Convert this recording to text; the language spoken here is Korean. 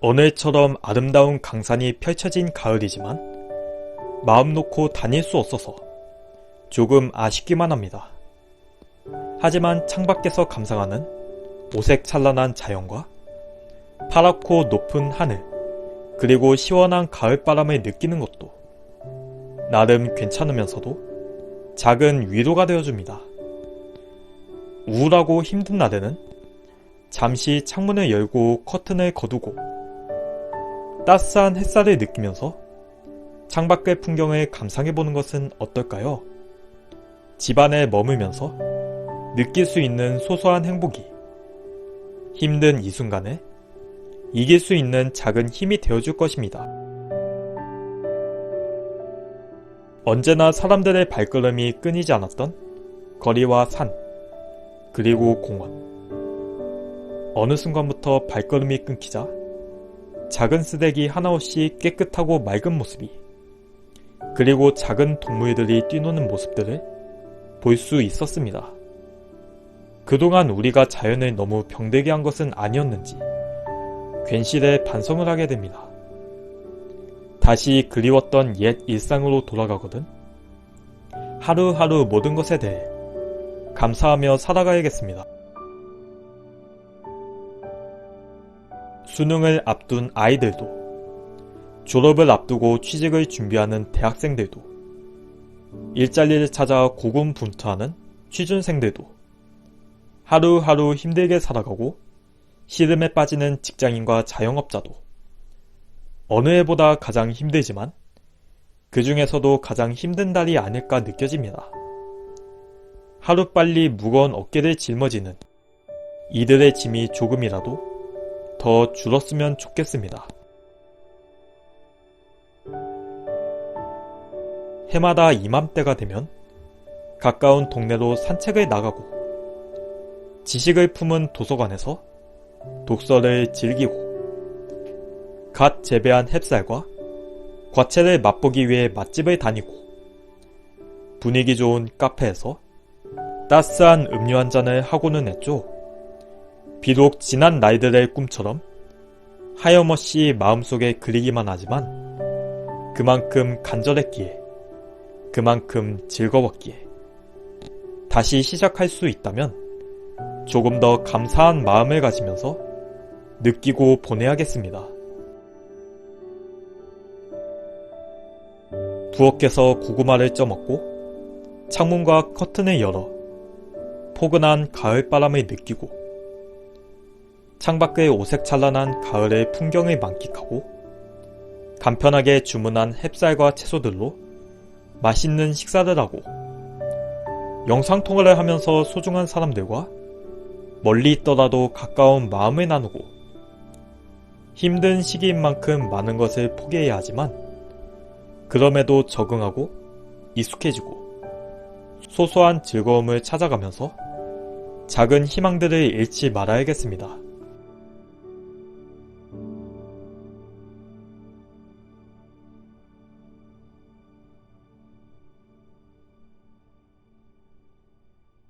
오늘처럼 아름다운 강산이 펼쳐진 가을이지만 마음 놓고 다닐 수 없어서 조금 아쉽기만 합니다. 하지만 창밖에서 감상하는 오색 찬란한 자연과 파랗고 높은 하늘, 그리고 시원한 가을바람을 느끼는 것도 나름 괜찮으면서도 작은 위로가 되어줍니다. 우울하고 힘든 날에는 잠시 창문을 열고 커튼을 거두고 따스한 햇살을 느끼면서 창밖의 풍경을 감상해보는 것은 어떨까요? 집안에 머물면서 느낄 수 있는 소소한 행복이 힘든 이 순간에 이길 수 있는 작은 힘이 되어줄 것입니다. 언제나 사람들의 발걸음이 끊이지 않았던 거리와 산, 그리고 공원. 어느 순간부터 발걸음이 끊기자 작은 쓰레기 하나 없이 깨끗하고 맑은 모습이 그리고 작은 동물들이 뛰노는 모습들을 볼 수 있었습니다. 그동안 우리가 자연을 너무 병들게 한 것은 아니었는지 괜시레 반성을 하게 됩니다. 다시 그리웠던 옛 일상으로 돌아가거든 하루하루 모든 것에 대해 감사하며 살아가야겠습니다. 수능을 앞둔 아이들도 졸업을 앞두고 취직을 준비하는 대학생들도 일자리를 찾아 고군분투하는 취준생들도 하루하루 힘들게 살아가고 시름에 빠지는 직장인과 자영업자도 어느 해보다 가장 힘들지만 그 중에서도 가장 힘든 달이 아닐까 느껴집니다. 하루빨리 무거운 어깨를 짊어지는 이들의 짐이 조금이라도 더 줄었으면 좋겠습니다. 해마다 이맘때가 되면 가까운 동네로 산책을 나가고 지식을 품은 도서관에서 독서를 즐기고 갓 재배한 햅쌀과 과채를 맛보기 위해 맛집을 다니고 분위기 좋은 카페에서 따스한 음료 한 잔을 하고는 했죠. 비록 지난 날들의 꿈처럼 하염없이 마음속에 그리기만 하지만 그만큼 간절했기에 그만큼 즐거웠기에 다시 시작할 수 있다면 조금 더 감사한 마음을 가지면서 느끼고 보내야겠습니다. 부엌에서 고구마를 쪄먹고 창문과 커튼을 열어 포근한 가을바람을 느끼고 창밖의 오색찬란한 가을의 풍경을 만끽하고 간편하게 주문한 햅쌀과 채소들로 맛있는 식사를 하고 영상 통화를 하면서 소중한 사람들과 멀리 있더라도 가까운 마음을 나누고 힘든 시기인 만큼 많은 것을 포기해야 하지만 그럼에도 적응하고 익숙해지고 소소한 즐거움을 찾아가면서 작은 희망들을 잃지 말아야겠습니다.